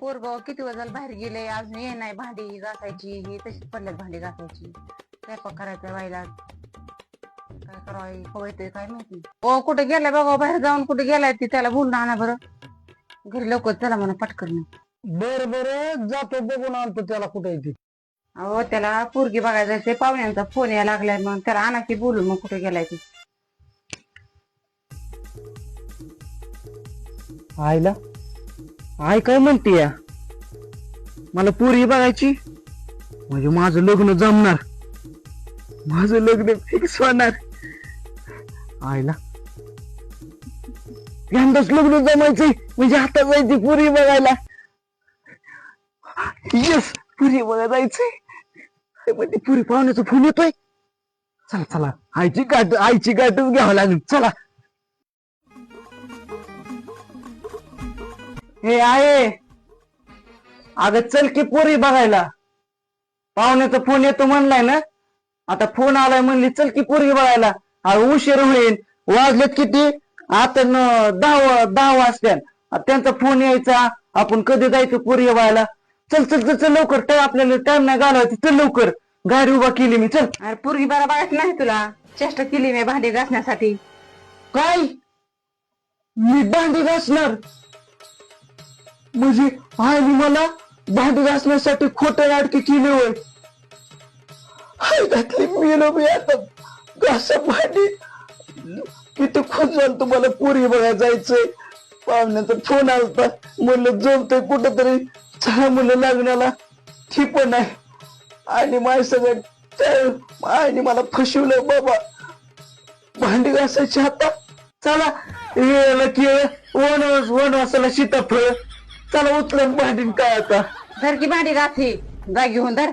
पोरगाव किती वाजायला बाहेर गेले अजून ये नाही भांडी घासायची ही तशीच पडल्यात भांडी घासायची. स्वयंपाक करायचा व्हायला काय करावं कवा येतोय काय माहिती. ओ कुठे गेलाय बघा बाहेर जाऊन कुठे गेलाय ती त्याला बोलून आणा बरं. घरी लवकर चला म्हणा पटकन. बर बर जातो बघून आणतो त्याला कुठे येते अहो त्याला पोरगी बघायला जायचंय पाहुण्यांचा फोन यायला लागलाय मग त्याला आणा की बोलून मग कुठे गेलाय ती. आईला? आई काय म्हणते या? मला पोरी बघायची? म्हणजे माझं लग्न जमणार. माझं लग्न फिक्स होणार. आईला. यंदाच लग्न जमायचंय. म्हणजे आता जायची पुरी बघायला. येस पुरी बघा जायचंय. म्हणजे पुरी पाहुण्याचा फोन येतोय. चला चला. आईची गाठ आईची गाठच घ्यावं लागेल. चला. हे आहे. अगं चल की पोरी बघायला. पाहुण्याचा फोन येतो म्हणलाय ना? आता फोन आलाय म्हणली चल की पोरी बघायला. अगं उशीर होईल वाजलेत किती? आता न- दहा दहा वाजत्यात आता त्यांचा फोन यायचा. आपण कधी जायचं पोरी बघायला? चल चल चल चल लवकर. टाइम आपल्याला टाइम नाही घालवायचं. चल लवकर. गाडी उभा केली मी. चल. अरे पोरगी बरा बघायची नाही तुला? चेष्टा केली मी भांडी घासण्यासाठी. काय? मी भांडी घासणार. म्हणजे आईने मला भांडी घासण्यासाठी खोट नाटके केले होय. हाय घातली मेलो मी आता. घासा भांडी. किती खुश झालं तुम्हाला पोरी बघा जायचंय. पाहुण्याचा फोन आलता म्हणलं जमतंय कुठंतरी. चला मुलं लग्नाला. ती पण आहे. आणि माझ्या सगळं त्या- आईने मला फसवलं बाबा. भांडी घासायची आता. चला येलं की वनवास वनवासाला सीताफळ. चला उचलून भांडीन काय आता? धर की भांडी घास ही जा घेऊन धर.